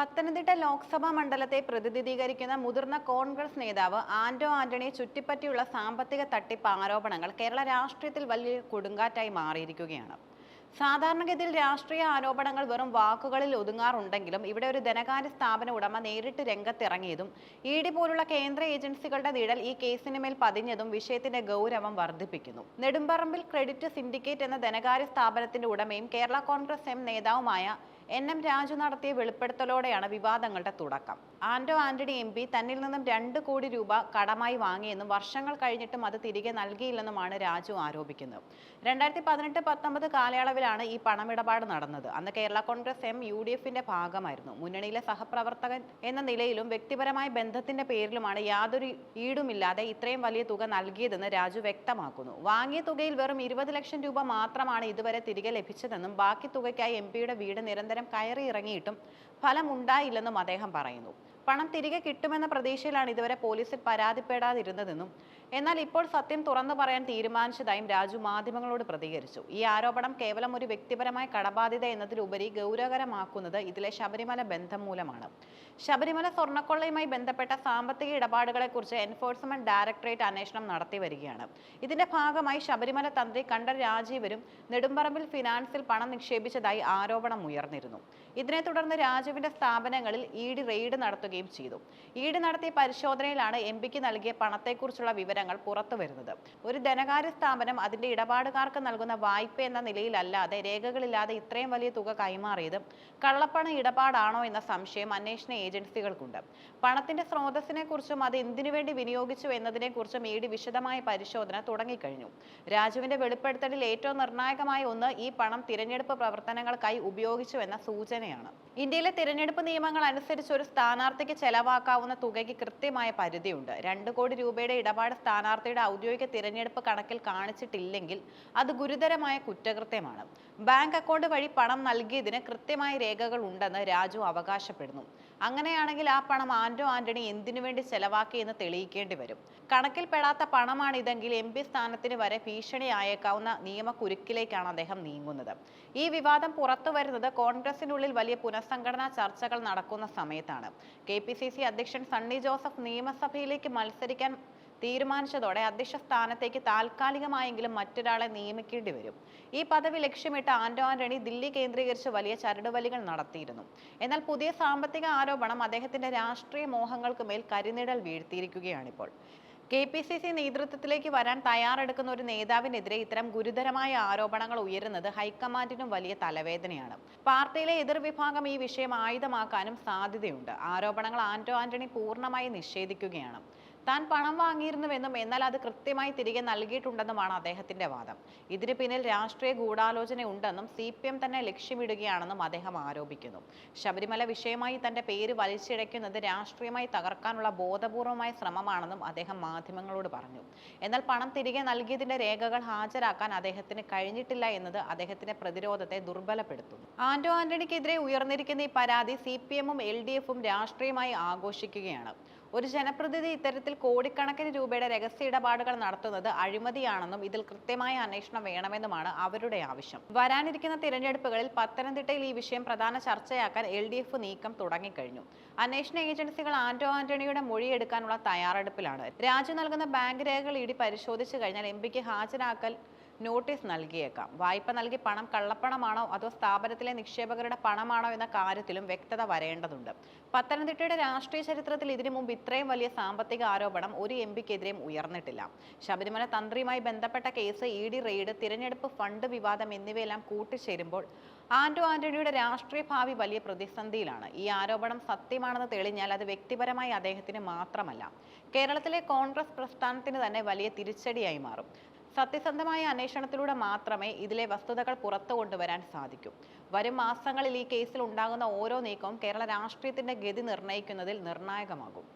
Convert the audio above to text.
പത്തനംതിട്ട ലോക്സഭാ മണ്ഡലത്തെ പ്രതിനിധീകരിക്കുന്ന മുതിർന്ന കോൺഗ്രസ് നേതാവ് ആന്റോ ആന്റണിയെ ചുറ്റിപ്പറ്റിയുള്ള സാമ്പത്തിക തട്ടിപ്പ് ആരോപണങ്ങൾ കേരള രാഷ്ട്രീയത്തിൽ വലിയ കൊടുങ്കാറ്റായി മാറിയിരിക്കുകയാണ്. സാധാരണഗതിയിൽ രാഷ്ട്രീയ ആരോപണങ്ങൾ വെറും വാക്കുകളിൽ ഒതുങ്ങാറുണ്ടെങ്കിലും ഇവിടെ ഒരു ധനകാര്യ സ്ഥാപന ഉടമ നേരിട്ട് രംഗത്തിറങ്ങിയതും ഇ ഡി പോലുള്ള കേന്ദ്ര ഏജൻസികളുടെ നിഴൽ ഈ കേസിന് മേൽ പതിഞ്ഞതും വിഷയത്തിന്റെ ഗൗരവം വർദ്ധിപ്പിക്കുന്നു. നെടുമ്പറമ്പിൽ ക്രെഡിറ്റ് സിൻഡിക്കേറ്റ് എന്ന ധനകാര്യ സ്ഥാപനത്തിന്റെ ഉടമയും കേരള കോൺഗ്രസ് എം നേതാവുമായ എൻ എം രാജു നടത്തിയ വെളിപ്പെടുത്തലോടെയാണ് വിവാദങ്ങളുടെ തുടക്കം. ആന്റോ ആന്റണി എം പി തന്നിൽ നിന്നും രണ്ട് കോടി രൂപ കടമായി വാങ്ങിയെന്നും വർഷങ്ങൾ കഴിഞ്ഞിട്ടും അത് തിരികെ നൽകിയില്ലെന്നുമാണ് രാജു ആരോപിക്കുന്നത്. രണ്ടായിരത്തി പതിനെട്ട് പത്തൊമ്പത് കാലയളവിലാണ് ഈ പണമിടപാട് നടന്നത്. അന്ന് Kerala Congress M U D എഫിന്റെ ഭാഗമായിരുന്നു. മുന്നണിയിലെ സഹപ്രവർത്തകൻ എന്ന നിലയിലും വ്യക്തിപരമായ ബന്ധത്തിന്റെ പേരിലുമാണ് യാതൊരു ഈടുമില്ലാതെ ഇത്രയും വലിയ തുക നൽകിയതെന്ന് രാജു വ്യക്തമാക്കുന്നു. വാങ്ങിയ തുകയിൽ വെറും ഇരുപത് ലക്ഷം രൂപ മാത്രമാണ് ഇതുവരെ തിരികെ ലഭിച്ചതെന്നും ബാക്കി തുകയ്ക്കായി എം പിയുടെ വീട് നിരന്തരം കയറി ഇറങ്ങിയിട്ടും ഫലമുണ്ടായില്ലെന്നും അദ്ദേഹം പറയുന്നു. പണം തിരികെ കിട്ടുമെന്ന പ്രതീക്ഷയിലാണ് ഇതുവരെ പോലീസിൽ പരാതിപ്പെടാതിരുന്നതെന്നും എന്നാൽ ഇപ്പോൾ സത്യം തുറന്നു പറയാൻ തീരുമാനിച്ചതായും രാജു മാധ്യമങ്ങളോട് പ്രതികരിച്ചു. ഈ ആരോപണം കേവലം ഒരു വ്യക്തിപരമായ കടബാധ്യത എന്നതിലുപരി ഗൗരവകരമാക്കുന്നത് ഇതിലെ ശബരിമല ബന്ധം മൂലമാണ്. ശബരിമല സ്വർണക്കൊള്ളയുമായി ബന്ധപ്പെട്ട സാമ്പത്തിക ഇടപാടുകളെക്കുറിച്ച് എൻഫോഴ്സ്മെന്റ് ഡയറക്ടറേറ്റ് അന്വേഷണം നടത്തി വരികയാണ്. ഇതിന്റെ ഭാഗമായി ശബരിമല തന്ത്രി കണ്ഠർ രാജീവരും നെടുമ്പറമ്പിൽ ഫിനാൻസിൽ പണം നിക്ഷേപിച്ചതായി ആരോപണം ഉയർന്നിരുന്നു. ഇതിനെ തുടർന്ന് രാജുവിന്റെ സ്ഥാപനങ്ങളിൽ ഇ ഡി റെയ്ഡ് നടത്തുകയും ചെയ്തു. ഇ ഡി നടത്തിയ പരിശോധനയിലാണ് എം പിക്ക് നൽകിയ പണത്തെക്കുറിച്ചുള്ള വിവരങ്ങൾ പുറത്തു വരുന്നത്. ഒരു ധനകാര്യ സ്ഥാപനം അതിന്റെ ഇടപാടുകാർക്ക് നൽകുന്ന വായ്പ എന്ന നിലയിലല്ലാതെ രേഖകളില്ലാതെ ഇത്രയും വലിയ തുക കൈമാറിയത് കള്ളപ്പണ ഇടപാടാണോ എന്ന സംശയം അന്വേഷണ ഏജൻസികൾക്കുണ്ട്. പണത്തിന്റെ സ്രോതസ്സിനെ കുറിച്ചും അത് എന്തിനു വേണ്ടി വിനിയോഗിച്ചു എന്നതിനെ കുറിച്ചും ഇ ഡി വിശദമായ പരിശോധന തുടങ്ങിക്കഴിഞ്ഞു. രാജുവിന്റെ വെളിപ്പെടുത്തലിൽ ഏറ്റവും നിർണായകമായ ഒന്ന് ഈ പണം തിരഞ്ഞെടുപ്പ് പ്രവർത്തനങ്ങൾക്കായി ഉപയോഗിച്ചു എന്ന സൂചനയാണ്. ഇന്ത്യയിലെ തിരഞ്ഞെടുപ്പ് നിയമങ്ങൾ അനുസരിച്ച് ഒരു സ്ഥാനാർത്ഥിക്ക് ചെലവാക്കാവുന്ന തുകയ്ക്ക് കൃത്യമായ പരിധിയുണ്ട്. രണ്ട് കോടി രൂപയുടെ ഇടപാട് സ്ഥാനാർത്ഥിയുടെ ഔദ്യോഗിക തിരഞ്ഞെടുപ്പ് കണക്കിൽ കാണിച്ചിട്ടില്ലെങ്കിൽ അത് ഗുരുതരമായ കുറ്റകൃത്യമാണ്. ബാങ്ക് അക്കൗണ്ട് വഴി പണം നൽകിയതിന് കൃത്യമായ രേഖകൾ ഉണ്ടെന്ന് രാജു അവകാശപ്പെടുന്നു. അങ്ങനെയാണെങ്കിൽ ആ പണം ആന്റോ ആന്റണി എന്തിനു വേണ്ടി ചെലവാക്കിയെന്ന് തെളിയിക്കേണ്ടി വരും. കണക്കിൽപ്പെടാത്ത പണമാണിതെങ്കിൽ എം പി സ്ഥാനത്തിന് വരെ ഭീഷണിയായേക്കാവുന്ന നിയമക്കുരുക്കിലേക്കാണ് അദ്ദേഹം നീങ്ങുന്നത്. ഈ വിവാദം പുറത്തു വരുന്നത് കോൺഗ്രസിനുള്ളിൽ വലിയ പുനഃസംഘടനാ ചർച്ചകൾ നടക്കുന്ന സമയത്താണ്. കെ അധ്യക്ഷൻ സണ്ണി ജോസഫ് നിയമസഭയിലേക്ക് മത്സരിക്കാൻ തീരുമാനിച്ചതോടെ അധ്യക്ഷ സ്ഥാനത്തേക്ക് താൽക്കാലികമായെങ്കിലും മറ്റൊരാളെ നിയമിക്കേണ്ടി വരും. ഈ പദവി ലക്ഷ്യമിട്ട് ആന്റോ ആന്റണി ദില്ലി കേന്ദ്രീകരിച്ച് വലിയ ചരടുവലികൾ നടത്തിയിരുന്നു. എന്നാൽ പുതിയ സാമ്പത്തിക ആരോപണം അദ്ദേഹത്തിന്റെ രാഷ്ട്രീയ മോഹങ്ങൾക്ക് മേൽ കരിനിഴൽ വീഴ്ത്തിയിരിക്കുകയാണിപ്പോൾ. കെ പി സി സി നേതൃത്വത്തിലേക്ക് വരാൻ തയ്യാറെടുക്കുന്ന ഒരു നേതാവിനെതിരെ ഇത്തരം ഗുരുതരമായ ആരോപണങ്ങൾ ഉയരുന്നത് ഹൈക്കമാൻഡിനും വലിയ തലവേദനയാണ്. പാർട്ടിയിലെ എതിർവിഭാഗം ഈ വിഷയം ആയുധമാക്കാനും സാധ്യതയുണ്ട്. ആരോപണങ്ങൾ ആന്റോ ആന്റണി പൂർണമായി നിഷേധിക്കുകയാണ്. താൻ പണം വാങ്ങിയിരുന്നുവെന്നും എന്നാൽ അത് കൃത്യമായി തിരികെ നൽകിയിട്ടുണ്ടെന്നുമാണ് അദ്ദേഹത്തിന്റെ വാദം. ഇതിന് പിന്നിൽ രാഷ്ട്രീയ ഗൂഢാലോചന ഉണ്ടെന്നും സി പി എം തന്നെ ലക്ഷ്യമിടുകയാണെന്നും അദ്ദേഹം ആരോപിക്കുന്നു. ശബരിമല വിഷയമായി തന്റെ പേര് വലിച്ചിഴയ്ക്കുന്നത് രാഷ്ട്രീയമായി തകർക്കാനുള്ള ബോധപൂർവമായ ശ്രമമാണെന്നും അദ്ദേഹം മാധ്യമങ്ങളോട് പറഞ്ഞു. എന്നാൽ പണം തിരികെ നൽകിയതിന്റെ രേഖകൾ ഹാജരാക്കാൻ അദ്ദേഹത്തിന് കഴിഞ്ഞിട്ടില്ല എന്നത് അദ്ദേഹത്തിന്റെ പ്രതിരോധത്തെ ദുർബലപ്പെടുത്തുന്നു. ആന്റോ ആന്റണിക്കെതിരെ ഉയർന്നിരിക്കുന്ന ഈ പരാതി സി പി എമ്മും എൽ ഡി എഫും രാഷ്ട്രീയമായി ആഘോഷിക്കുകയാണ്. ഒരു ജനപ്രതിനിധി ഇത്തരത്തിൽ കോടിക്കണക്കിന് രൂപയുടെ രഹസ്യ ഇടപാടുകൾ നടത്തുന്നത് അഴിമതിയാണെന്നും ഇതിൽ കൃത്യമായ അന്വേഷണം വേണമെന്നുമാണ് അവരുടെ ആവശ്യം. വരാനിരിക്കുന്ന തിരഞ്ഞെടുപ്പുകളിൽ പത്തനംതിട്ടയിൽ ഈ വിഷയം പ്രധാന ചർച്ചയാക്കാൻ എൽ ഡി എഫ് നീക്കം തുടങ്ങിക്കഴിഞ്ഞു. അന്വേഷണ ഏജൻസികൾ ആന്റോ ആന്റണിയുടെ മൊഴിയെടുക്കാനുള്ള തയ്യാറെടുപ്പിലാണ്. രാജി നൽകുന്ന ബാങ്ക് രേഖകൾ ഇടി പരിശോധിച്ചു കഴിഞ്ഞാൽ എം പിക്ക് ഹാജരാക്കൽ നോട്ടീസ് നൽകിയേക്കാം. വായ്പ നൽകി പണം കള്ളപ്പണമാണോ അതോ സ്ഥാപനത്തിലെ നിക്ഷേപകരുടെ പണമാണോ എന്ന കാര്യത്തിലും വ്യക്തത വരേണ്ടതുണ്ട്. പത്തനംതിട്ടയുടെ രാഷ്ട്രീയ ചരിത്രത്തിൽ ഇതിനു മുമ്പ് ഇത്രയും വലിയ സാമ്പത്തിക ആരോപണം ഒരു എം പിക്കെതിരെയും ഉയർന്നിട്ടില്ല. ശബരിമല തന്ത്രിയുമായി ബന്ധപ്പെട്ട കേസ് ഇ ഡി റെയ്ഡ് തിരഞ്ഞെടുപ്പ് ഫണ്ട് വിവാദം എന്നിവയെല്ലാം കൂട്ടിച്ചേരുമ്പോൾ ആന്റോ ആന്റണിയുടെ രാഷ്ട്രീയ ഭാവി വലിയ പ്രതിസന്ധിയിലാണ്. ഈ ആരോപണം സത്യമാണെന്ന് തെളിഞ്ഞാൽ അത് വ്യക്തിപരമായി അദ്ദേഹത്തിന് മാത്രമല്ല. കേരളത്തിലെ കോൺഗ്രസ് പ്രസ്ഥാനത്തിന് തന്നെ വലിയ തിരിച്ചടിയായി മാറും. സത്യസന്ധമായ അന്വേഷണത്തിലൂടെ മാത്രമേ ഇതിലെ വസ്തുതകൾ പുറത്തു കൊണ്ടുവരാൻ സാധിക്കൂ. വരും മാസങ്ങളിൽ ഈ കേസിൽ ഉണ്ടാകുന്ന ഓരോ നീക്കവും കേരള രാഷ്ട്രീയത്തിന്റെ ഗതി നിർണയിക്കുന്നതിൽ നിർണായകമാകും.